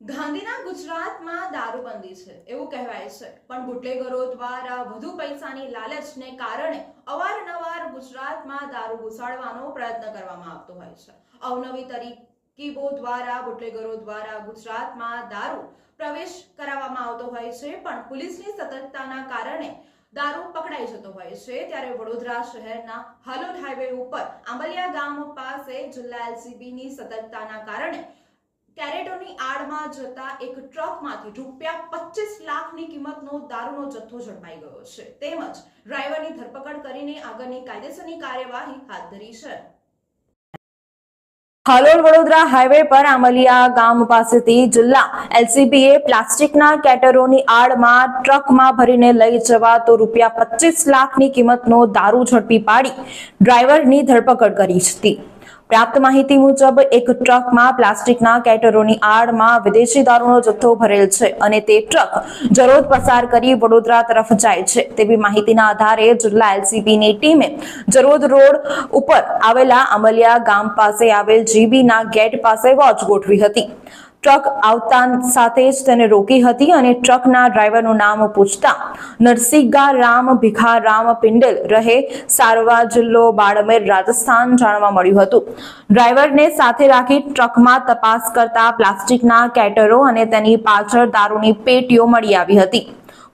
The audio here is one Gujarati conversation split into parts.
ગાંધીના ગુજરાતમાં દારૂબંધી છે, એવું કહેવાય છે. પણ બુટલેગરો દ્વારા વધુ પૈસાની લાલચને કારણે અવારનવાર ગુજરાતમાં દારૂ ઘુસાડવાનો પ્રયત્ન કરવામાં આવતો હોય છે. અવનવી તરીકીબો દ્વારા, બુટલેગરો દ્વારા ગુજરાતમાં દારૂ પ્રવેશ કરાવવામાં આવતો હોય છે, પણ પોલીસની સતર્કતાના કારણે દારૂ પકડાઈ જતો હોય છે. ત્યારે વડોદરા શહેરના હાલોલ હાઈવે ઉપર આંબલિયા ગામ પાસે જિલ્લા એલસીબીની સતર્કતાના કારણે કેરેટોની આડમાં જતા એક ટ્રકમાંથી રૂપિયા પચીસ લાખની કિંમતનો દારૂનો જથ્થો ઝડપાઈ ગયો છે. તેમજ ડ્રાઈવરની ધરપકડ કરીને આગળની કાયદેસરની કાર્યવાહી હાથ ધરી છે. હાલોલ વડોદરા હાઈવે પર આમલિયા ગામ પાસેથી જિલ્લા એલસીબીએ પ્લાસ્ટિકના કેટરોની આડમાં ટ્રકમાં ભરીને લઈ જવા તો રૂપિયા પચીસ લાખની કિંમતનો દારૂ ઝડપી પાડી ડ્રાઈવરની ધરપકડ કરી હતી. પ્રાપ્ત માહિતી મુજબ, એક ટ્રકમાં પ્લાસ્ટિકના કેટરોની આડમાં વિદેશી દારૂનો જથ્થો ભરેલ છે અને તે ટ્રક જરોદ પસાર કરી વડોદરા તરફ જાય છે. તેવી માહિતીના આધારે જિલ્લા એલસીબીની ટીમે જરોદ રોડ ઉપર આવેલા અમલિયા ગામ પાસે આવેલ જીબીના ગેટ પાસે વોચ ગોઠવી હતી. ટ્રક આવતા સાથે જ તેને રોકી હતી અને ટ્રકના ડ્રાઈવરનું નામ પૂછતા, નરસિંગા રામ ભિખારામ પિંડલ રહે, સારવા જિલ્લો બાડમેર, રાજસ્થાન જાણવા મળ્યું હતું. ડ્રાઈવરને સાથે રાખી ટ્રકમાં તપાસ કરતા પ્લાસ્ટિકના કેટરો અને તેની પાછળ દારૂની પેટીઓ મળી આવી હતી.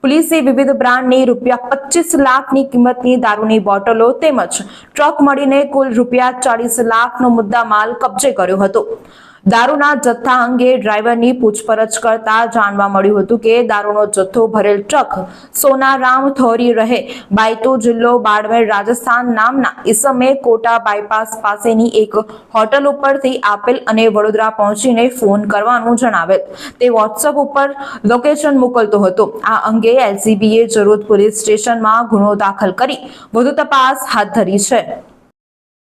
પોલીસે વિવિધ બ્રાન્ડની રૂપિયા પચીસ લાખની કિંમતની દારૂની બોટલો તેમજ ટ્રક મળીને કુલ રૂપિયા ચાલીસ લાખનો મુદ્દા માલ કબજે કર્યો હતો. દારૂના જથ્થા અંગે ડ્રાઈવરની પૂછપરછ કરતા જાણવા મળ્યું હતું કે દારૂનો જથ્થો ભરેલ ટ્રક સોનારામ થોરી રહે. બાયતો જિલ્લો બાડમેર રાજસ્થાન નામના ઈસમે કોટા બાયપાસ પાસેની એક હોટલ ઉપરથી આપેલ અને વડોદરા પહોંચીને ફોન કરવાનું જણાવેલ. તે વોટ્સઅપ ઉપર લોકેશન મોકલતો હતો. આ અંગે એલસીબીએ જરોદ પોલીસ સ્ટેશનમાં ગુનો દાખલ કરી વધુ તપાસ હાથ ધરી છે.